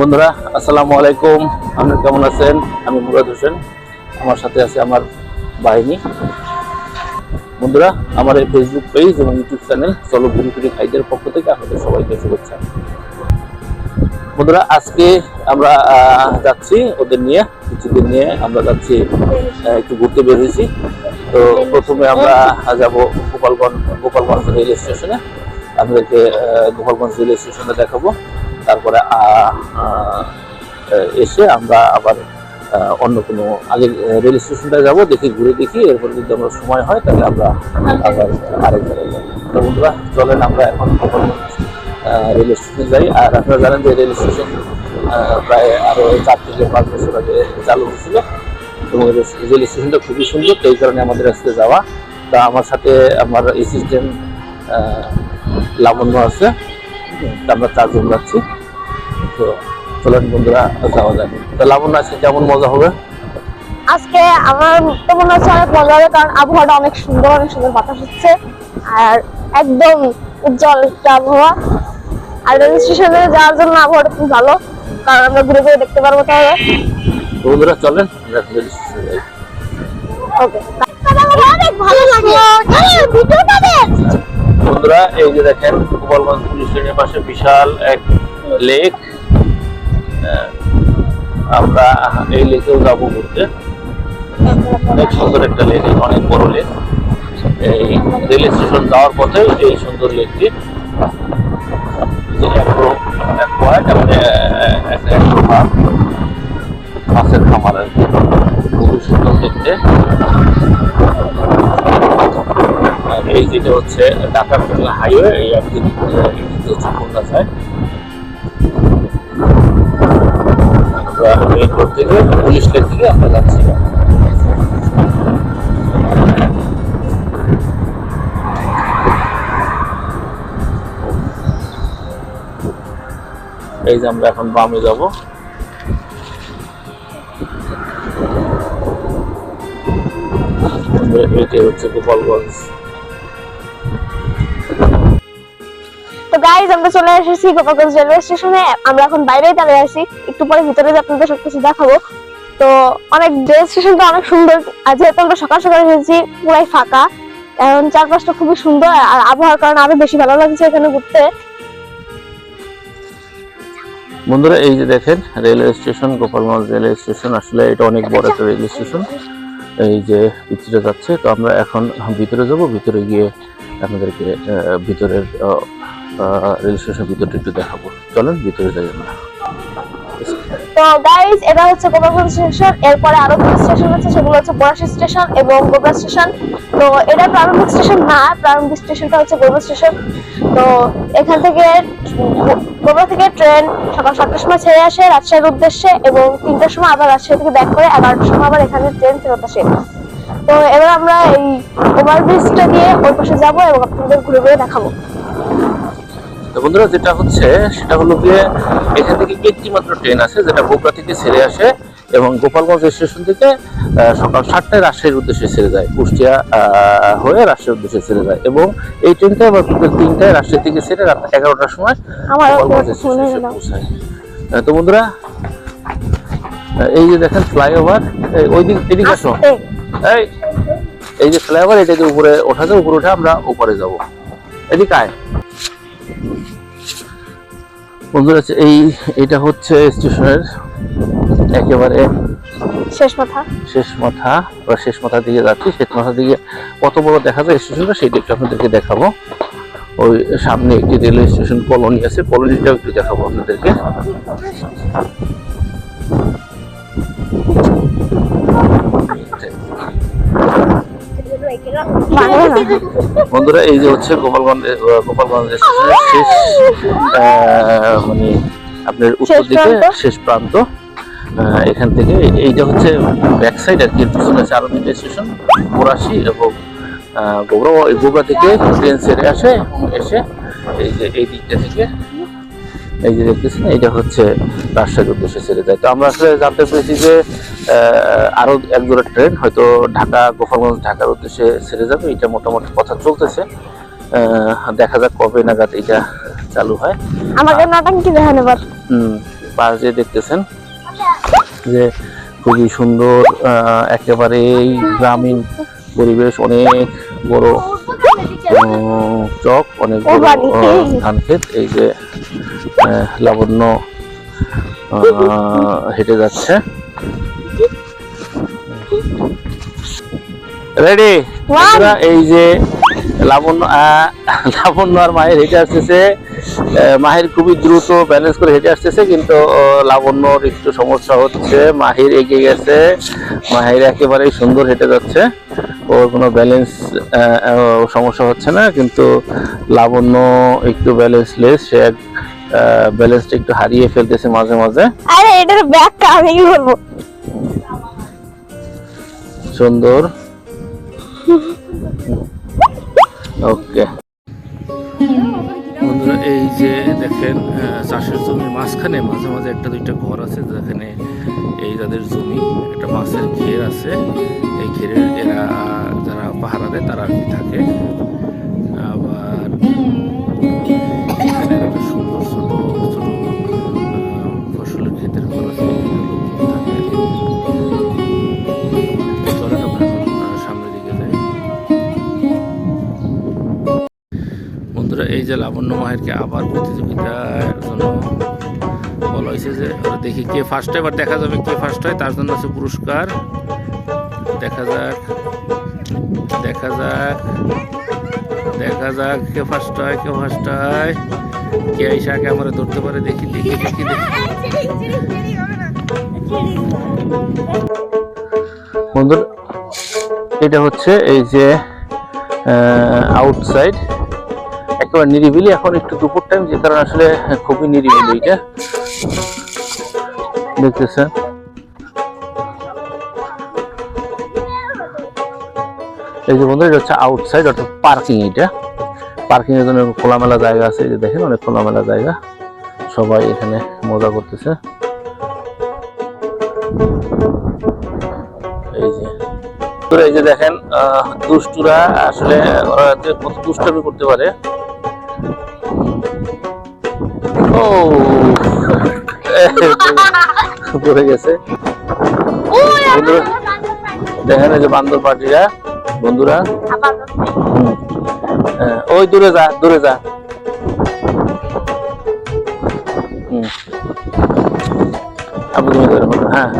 বন্ধুরা, আসসালামু আলাইকুম। আপনারা কেমন আছেন? আমি মুরাদ হোসেন। আমার সাথে আছে আমার বাহিনী। বন্ধুরা, আমার এই ফেসবুক পেজ এবং ইউটিউব চ্যানেল চলো ঘুরি ফিরি খাইদের পক্ষ থেকে আপনাদের সবাইকে শুভেচ্ছা। বন্ধুরা, আজকে আমরা যাচ্ছি ওদের নিয়ে, কিছুদিন নিয়ে আমরা যাচ্ছি একটু ঘুরতে বেরিয়েছি তো প্রথমে আমরা যাব গোপালগঞ্জ গোপালগঞ্জ রেল স্টেশনে আপনাদেরকে গোপালগঞ্জ রেল স্টেশনে দেখাবো। তারপরে এসে আমরা আবার অন্য কোনো আগে রেল স্টেশনটা যাব, দেখি, ঘুরে দেখি, এরপর যদি আমরা সময় হয়, তাহলে আমরা আবার আরেক জায়গায় বন্ধুরা, চলেন আমরা এখন রেল স্টেশনে যাই। আর আপনারা জানেন যে রেল স্টেশন প্রায় আরও চার থেকে পাঁচ বছর আগে চালু হয়েছিল। এবং রেল স্টেশনটা খুবই সুন্দর, তো এই কারণে আমাদের আজকে যাওয়া। তা আমার সাথে আমার অ্যাসিস্ট্যান্ট লাবণ্য আছে। আমরা চারজন যাচ্ছি। তো চলেন বন্ধুরা যাওয়া যাবে তো লাবণ্য আজকে কেমন মজা হবে? আজকে আমার তো মনে হচ্ছে অনেক মজা হবে কারণ আবহাওয়াটা অনেক সুন্দর অনেক সুন্দর বাতাস হচ্ছে। আর একদম উজ্জ্বল একটা আবহাওয়া। আর রেল স্টেশনে যাওয়ার জন্য আবহাওয়াটা খুব ভালো কারণ আমরা ঘুরে ঘুরে দেখতে পারব তাহলে। বন্ধুরা চলেন আমরা রেল স্টেশনে যাই। ওকে। অনেক ভালো লাগল। ভিডিওটা দেখ বন্ধুরা এই যে দেখেন গোপালগঞ্জ পুলিশ স্টেশনের পাশে বিশাল এক লেক। আমরা এই লেকেও যাব ঘুরতে। অনেক সুন্দর একটা লেক অনেক বড় লেক এই রেল স্টেশন যাওয়ার পথে এই সুন্দর লেকটি মাছের খামার আর কি খুবই সুন্দর দেখতে। এই যেটা হচ্ছে ঢাকা হাইওয়ে এই একদিন এদিকে পুলিশ থেকে আমরা যাচ্ছি। এই যে আমরা এখন বামে যাব। হচ্ছে গোপালগঞ্জ। আমরা চলে এসেছি গোপালগঞ্জ রেলওয়ে স্টেশনে আমরা এখন বাইরেই দাঁড়িয়ে আছি। একটু পরে ভিতরে আপনাদের সবকিছু দেখাবো। তো অনেক রেল স্টেশনটা অনেক সুন্দর। আর যেহেতু আমরা সকাল সকাল এসেছি, পুরাই ফাঁকা। এখন চারপাশটা খুবই সুন্দর, আর আবহাওয়ার কারণে আরও বেশি ভালো লাগছে এখানে ঘুরতে। বন্ধুরা, এই যে দেখেন, railway station, Gopalganj railway station, আসলে এটা অনেক বড় একটা রেলওয়ে স্টেশন। এই যে ভিতরে যাচ্ছে, তো আমরা এখন ভিতরে যাব, ভিতরে গিয়ে আপনাদেরকে ভিতরের রেল স্টেশন ভিতরটা একটু দেখাবো। চলেন, ভিতরে যাই আমরা। তো গাইজ এটা হচ্ছে গোপালগঞ্জ স্টেশন এরপরে আরও স্টেশন আছে, সেগুলো হচ্ছে পলাশী স্টেশন এবং গোবরা স্টেশন তো এটা প্রারম্ভিক স্টেশন না, প্রারম্ভিক স্টেশনটা হচ্ছে গোবরা স্টেশন তো এখান থেকে গোবরা থেকে ট্রেন সকাল সাতটার সময় ছেড়ে আসে রাজশাহীর উদ্দেশ্যে এবং তিনটার সময় আবার রাজশাহী থেকে ব্যাক করে এগারোটার সময় আবার এখানে ট্রেন ফেরত আসে। তো এবার আমরা এই ওভারব্রিজটা দিয়ে ওই পাশে যাব এবং আপনাদের ঘুরে ঘুরে দেখাবো। তো বন্ধুরা যেটা হচ্ছে সেটা হলো গিয়ে এখান থেকে একটি মাত্র ট্রেন আছে যেটা গোবরা থেকে ছেড়ে আসে এবং গোপালগঞ্জ স্টেশন থেকে সকাল সাতটায় রাজশাহীর উদ্দেশ্যে ছেড়ে যায় কুষ্টিয়া হয়ে রাজশাহীর উদ্দেশ্যে ছেড়ে যায় এবং এই ট্রেনটা আবার বিকেল তিনটায় রাজশাহী থেকে ছেড়ে রাত এগারোটার সময় আমার গোপালগঞ্জ শুনে স্টেশনে পৌঁছায়। তো বন্ধুরা এই যে দেখেন ফ্লাইওভার ওই দিক এদিকে আসো। এই। এই যে ফ্লাইওভার এটাকে উপরে ওঠা যায় উপরে উঠে আমরা উপরে যাব। এদিকে আয়। বন্ধুরা এই এটা হচ্ছে স্টেশনের একেবারে শেষ মাথা। শেষ মাথা বা শেষ মাথা দিকে যাচ্ছি। শেষ মাথা দিকে কত বড় দেখা যায় স্টেশনটা সেই একটু আপনাদেরকে দেখাবো। ওই সামনে একটি রেলওয়ে স্টেশন কলোনি আছে। কলোনিটাও একটু দেখাবো আপনাদেরকে। বন্ধুরা এই যে হচ্ছে গোপালগঞ্জ গোপালগঞ্জ স্টেশনের শেষ মানে আপনার উত্তর দিকে শেষ প্রান্ত। এখান থেকে এইটা হচ্ছে ব্যাক সাইড আর কি পিছনে আছে আরও স্টেশন মোরাশি এবং গোবরা গোবরা থেকে ট্রেন ছেড়ে আসে এসে এই যে এই দিকটা থেকে এই যে দেখতেছেন এটা হচ্ছে রাজশাহীর উদ্দেশ্যে ছেড়ে যায়। তো আমরা আসলে জানতে পেরেছি যে আহ, আরও এক জোড়া ট্রেন হয়তো ঢাকা গোপালগঞ্জ ঢাকার উদ্দেশ্যে ছেড়ে যাবে। এটা মোটামুটি কথা চলতেছে। দেখা যাক কবে নাগাদ এটা চালু হয়। আমাকে নাটাঙ্কি দেখেন এবার হুম পাশ দিয়ে দেখতেছেন যে খুবই সুন্দর একেবারেই গ্রামীণ পরিবেশ অনেক বড় চক অনেক বড়। ধান ক্ষেত এই যে লাবণ্য হেঁটে যাচ্ছে। রেডি এই যে লাবণ্য লাবণ্য আর মায়ের হেঁটে আসতেছে। মাহির খুবই দ্রুত ব্যালেন্স করে হেঁটে আসতেছে কিন্তু লাবণ্যর একটু সমস্যা হচ্ছে। মাহির এগিয়ে গেছে। মাহির একেবারেই সুন্দর হেঁটে যাচ্ছে। ওর কোনো ব্যালেন্স সমস্যা হচ্ছে না কিন্তু লাবণ্য একটু ব্যালেন্সলেস সে এক ব্যালেন্সটা একটু হারিয়ে ফেলতেছে মাঝে মাঝে। আরে এটার ব্যাগটা আমি কি করব সুন্দর। ওকে বন্ধুরা এই যে দেখেন আহ, চাষের জমির মাঝখানে মাঝে মাঝে একটা দুইটা ঘর আছে যেখানে এই তাদের জমি একটা মাছের ঘের আছে। এই ঘেরের এরা যারা পাহারা দেয় তারা থাকে। এই যে লাবণ্য মাহেরকে আবার প্রতিযোগিতার জন্য বলা হয়েছে যে দেখি কে ফার্স্ট হয় এবার দেখা যাবে কে ফার্স্ট হয়, তার জন্য আছে পুরস্কার। দেখা যাক দেখা যাক দেখা যাক কে ফার্স্ট হয়, কে ফার্স্ট হয়। কে আইসা আমরা ধরতে পারে, দেখি দেখি দেখি দেখি। বন্ধুরা, এটা হচ্ছে এই যে আউটসাইড একেবারে নিরিবিলি। এখন একটু দুপুর টাইম যে কারণে আসলে খুবই নিরিবিলি এটা দেখতেছেন? এই যে বন্ধু এটা হচ্ছে আউটসাইড অর্থাৎ পার্কিং এটা। পার্কিং এর জন্য খোলামেলা জায়গা আছে, এই যে দেখেন, অনেক খোলামেলা জায়গা। সবাই এখানে মজা করতেছে। এই যে। এই যে দেখেন দুষ্টুরা আসলে, ওরা দুষ্টামি করতে পারে। পড়ে গেছে। দেখেন যে বান্দর পার্টিরা বন্ধুরা। হ্যাঁ, ওই দূরে যা দূরে যা। হ্যাঁ।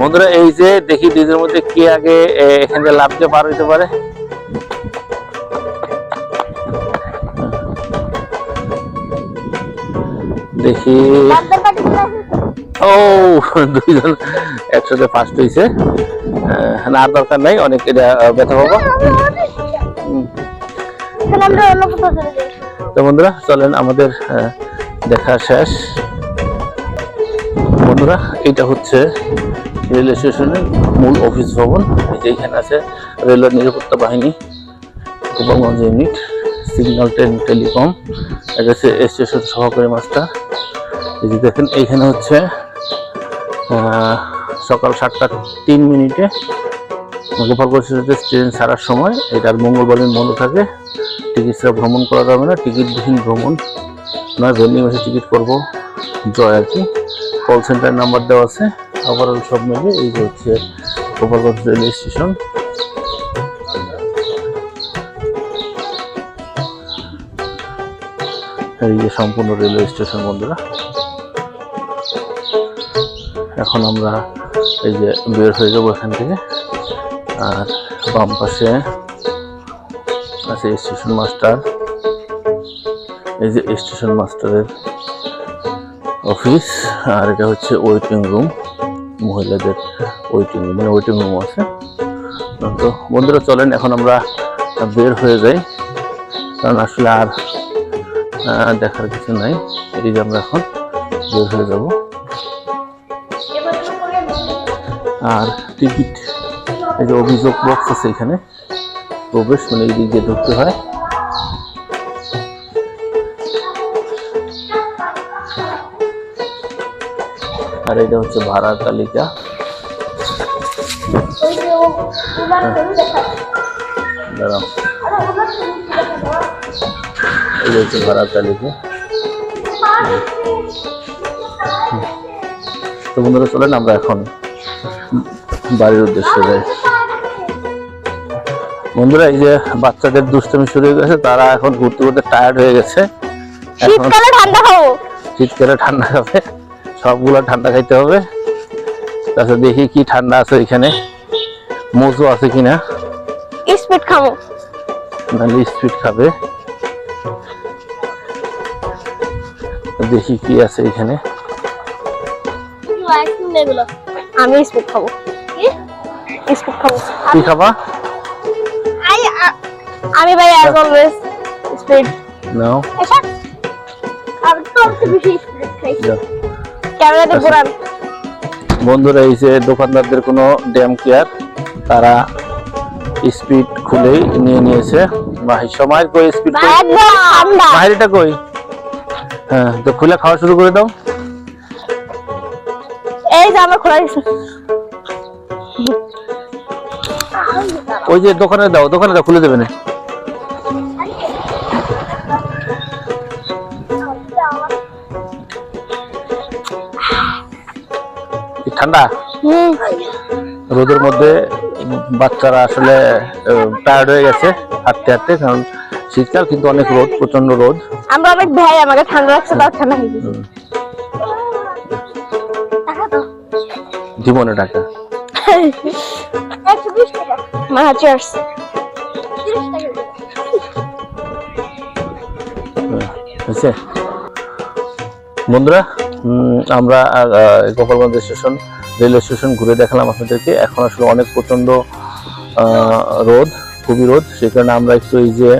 বন্ধুরা এই যে দেখি দুইদের মধ্যে কে আগে এখান থেকে লাভকে পার হইতে পারে? দেখি। ও দুইজন একসাথে ফার্স্ট হয়েছে না, আর দরকার নাই, অনেক এটা ব্যথা পাবো। তো বন্ধুরা, চলেন আমাদের দেখা শেষ। বন্ধুরা, এটা হচ্ছে রেল স্টেশনের মূল অফিস ভবন এই যে এখানে আছে রেলওয়ে নিরাপত্তা বাহিনী, Gopalganj unit signal train telecom এটা হচ্ছে স্টেশন সহকারী মাস্টার এই যে দেখেন, এইখানে হচ্ছে সকাল সাতটা তিন মিনিটে গোপালগঞ্জ স্টেশনে ট্রেন ছাড়ার সময় এটার মঙ্গলবার দিন বন্ধ থাকে। টিকিট ছাড়া ভ্রমণ করা যাবে না টিকিটবিহীন ভ্রমণ। নয় ভেন্ডিং মেশিন টিকিট করব, জয় আর কি। কল সেন্টার নাম্বার দেওয়া আছে ওভারঅল সব মিলিয়ে এই যে হচ্ছে গোপালগঞ্জ রেলওয়ে স্টেশন এই যে সম্পূর্ণ রেলওয়ে স্টেশন বন্ধুরা। এখন আমরা এই যে বের হয়ে যাব এখান থেকে। আর বাম পাশে আছে স্টেশন মাস্টার এই যে স্টেশন মাস্টারের অফিস আর এটা হচ্ছে ওয়েটিং রুম মহিলাদের ওয়েটিং রুম মানে ওয়েটিং রুম আছে। তো বন্ধুরা, চলেন, এখন আমরা বের হয়ে যাই। কারণ আসলে আর দেখার কিছু নাই। যে আমরা এখন বের হয়ে যাব। আর টিকিট এই যে অভিযোগ বক্স আছে এখানে প্রবেশ মানে এই দিক দিয়ে ঢুকতে হয়। আর এটা হচ্ছে ভাড়ার তালিকা। ওই যে ও তোমার ছবি দেখা দাঁড়াও। এই হচ্ছে ভাড়ার তালিকা। তো বন্ধুরা চলেন আমরা এখন বাড়ির উদ্দেশ্যে যাই। বন্ধুরা এই যে বাচ্চাদের দুষ্টমি শুরু হয়ে গেছে তারা এখন ঘুরতে ঘুরতে টায়ার্ড হয়ে গেছে। শীতকালে ঠান্ডা খাব। শীতকালে ঠান্ডা খাবে সবগুলো ঠান্ডা খাইতে হবে। তারপর দেখি কি ঠান্ডা আছে এখানে। মোজো আছে কিনা? স্পিড খাব। নাহলে স্পিড খাবে। দেখি কি আছে এখানে। আমি খাব। খাব। কি খাবা? আমি ভাই অ্যাজ অলওয়েজ স্পিড নাও আমি তো বেশি স্পিড খাই। ক্যামেরাতে। ঘোরান। বন্ধুরা এই যে দোকানদারদের কোনো ড্যাম কেয়ার তারা স্পিড খুলেই নিয়ে নিয়েছে। মাহি সময় কই স্পিড কই? ঠান্ডা। মাহিরিটা কই? হ্যাঁ তো খুলে খাওয়া শুরু করে দাও। এই যে আমার খোলা ওই যে দোকানে দাও দোকানে দাও খুলে দেবে না। ঠান্ডা? রোদের মধ্যে বাচ্চারা আসলে টায়ার্ড হয়ে গেছে হাঁটতে হাঁটতে কারণ শীতকাল কিন্তু অনেক রোদ প্রচণ্ড রোদ। আমরা অনেক ভাই আমাকে ঠান্ডা লাগছে তাও ঠান্ডা হয়ে গেছে। জীবনে টাকা। মা চিয়ার্স হয়েছে বন্ধুরা আমরা গোপালগঞ্জ স্টেশন রেলওয়ে স্টেশন ঘুরে দেখালাম আপনাদেরকে। এখন আসলে অনেক প্রচণ্ড আহ, রোদ খুবই রোদ। সেই কারণে আমরা একটু এই যে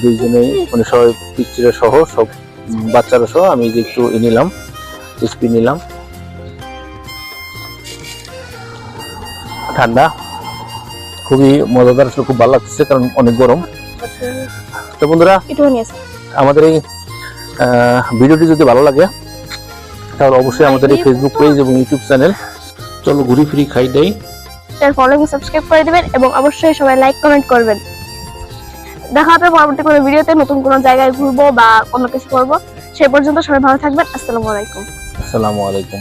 দুইজনেই মানে সবাই পিকচারে সহ সব বাচ্চারা সহ আমি যে একটু ই নিলাম স্পি নিলাম। ঠান্ডা। খুবই মজাদার আসলে খুব ভালো লাগছে কারণ অনেক গরম। তো বন্ধুরা আমাদের এই ভিডিওটি যদি ভালো লাগে তাহলে অবশ্যই আমাদের এই ফেসবুক পেজ এবং ইউটিউব চ্যানেল চলো ঘুরি ফিরি খাই দেয় তার ফলোইং সাবস্ক্রাইব করে দিবেন এবং অবশ্যই সবাই লাইক কমেন্ট করবেন। দেখা হবে পরবর্তী কোনো ভিডিওতে, নতুন কোনো জায়গায় ঘুরবো বা অন্য কিছু করব। সে পর্যন্ত সবাই ভালো থাকবেন। আসসালামু আলাইকুম। আসসালামু আলাইকুম।